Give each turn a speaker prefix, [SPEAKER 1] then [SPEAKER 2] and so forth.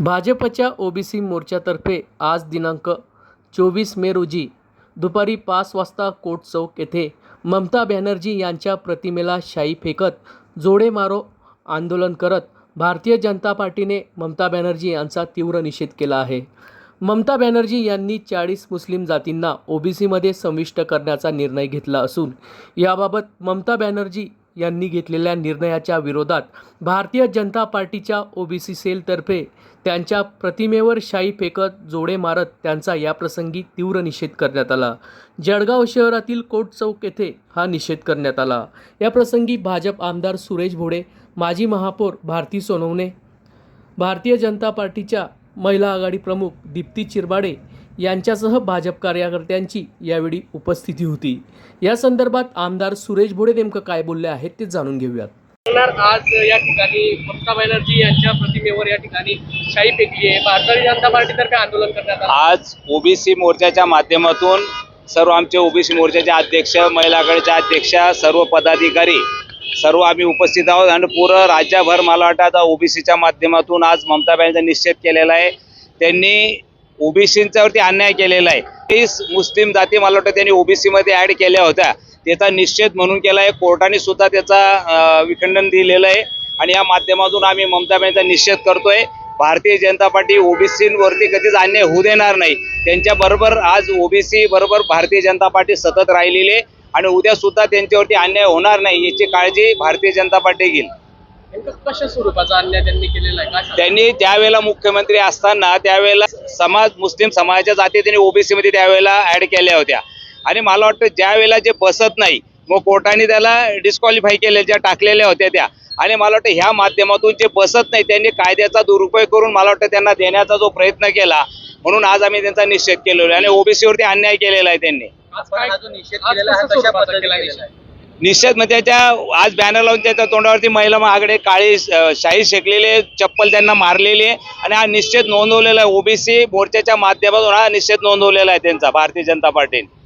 [SPEAKER 1] भाजपच्या ओबीसी मोर्चातर्फे आज दिनांक चोवीस मे रोजी दुपारी पाच वाजता कोट चौक येथे ममता बॅनर्जी यांच्या प्रतिमेला शाई फेकत जोडे मारो आंदोलन करत भारतीय जनता पार्टीने ममता बॅनर्जी यांचा तीव्र निषेध केला आहे. ममता बॅनर्जी यांनी चाळीस मुस्लिम जातींना ओबीसीमध्ये समाविष्ट करण्याचा निर्णय घेतला असून याबाबत ममता बॅनर्जी यांनी घेतलेल्या निर्णयाच्या विरोधात भारतीय जनता पार्टीच्या ओबीसी सेलतर्फे त्यांच्या प्रतिमेवर शाई फेकत जोडे मारत त्यांचा याप्रसंगी तीव्र निषेध करण्यात आला. जळगाव शहरातील कोट चौक येथे हा निषेध करण्यात आला. याप्रसंगी भाजप आमदार सुरेश भोडे माजी महापौर भारती सोनवणे भारतीय जनता पार्टीच्या महिला आघाडी प्रमुख दीप्ती चिरबाडे यांच्यासह भाजप कार्यकर्त्यांची यावेळी उपस्थिती होती. या संदर्भात आमदार सुरेश भोडे नेमकं काय बोलले आहेत ते जाणून घेऊयात.
[SPEAKER 2] आज या ठिकाणी ममता बॅनर्जी यांच्या प्रतिमेवर या ठिकाणी शाही फेकली आहे. भारतीय जनता पार्टीतर्फे आंदोलन करण्यात आलं?
[SPEAKER 3] आज ओबीसी मोर्चाच्या माध्यमातून सर्व आमचे ओबीसी मोर्चाचे अध्यक्ष महिला आघाडीच्या अध्यक्षा सर्व पदाधिकारी सर्व आम्ही उपस्थित आहोत. आणि पूर्ण राज्यभर मला वाटतं आता ओबीसीच्या माध्यमातून आज ममता बॅनर्जीचा निषेध केलेला आहे. त्यांनी ओबीसींच्यावरती अन्याय केलेला आहे. तीस मुस्लिम जाती मला वाटतं त्यांनी ओबीसीमध्ये ॲड केल्या होत्या. त्याचा निषेध म्हणून केला आहे. कोर्टाने सुद्धा त्याचा विखंडन दिलेलं आहे. आणि या माध्यमातून आम्ही ममता बॅनचा निषेध करतोय. भारतीय जनता पार्टी ओबीसीवरती कधीच अन्याय होऊ देणार नाही. त्यांच्या बरोबर आज ओबीसी बरोबर भारतीय जनता पार्टी सतत राहिलेली आहे. आणि उद्या सुद्धा त्यांच्यावरती अन्याय होणार नाही याची काळजी भारतीय जनता पार्टी घेईल.
[SPEAKER 2] कशा स्वरूपाचा अन्याय त्यांनी केलेला आहे? काय सांगता?
[SPEAKER 3] त्यांनी त्यावेळेला मुख्यमंत्री असताना त्यावेळेला समाज मुस्लिम समाजाच्या जाती त्यांनी ओबीसी मध्ये त्यावेळेला ऍड केल्या होत्या. आणि मला वाटतं ज्या वेळेला जे बसत नाही मग कोर्टाने त्याला डिस्क्वालिफाय केले ज्या टाकलेल्या होत्या त्या. आणि मला वाटतं ह्या माध्यमातून जे बसत नाही त्यांनी कायद्याचा दुरुपयोग करून मला वाटतं त्यांना देण्याचा जो प्रयत्न केला म्हणून आज आम्ही त्यांचा निषेध केलेला आहे. आणि ओबीसी वरती अन्याय केलेला आहे त्यांनी.
[SPEAKER 2] आज काय आज कशा स्वरूपाचा
[SPEAKER 3] निश्चित म्हणजे त्याच्या आज बॅनर लावून त्याच्या तोंडावरती महिला महागडे काळी शाही शेकलेले चप्पल त्यांना मारलेली आहे. आणि हा निश्चित नोंदवलेला आहे. ओबीसी मोर्चाच्या माध्यमातून हा निश्चित नोंदवलेला आहे त्यांचा भारतीय जनता पार्टीने.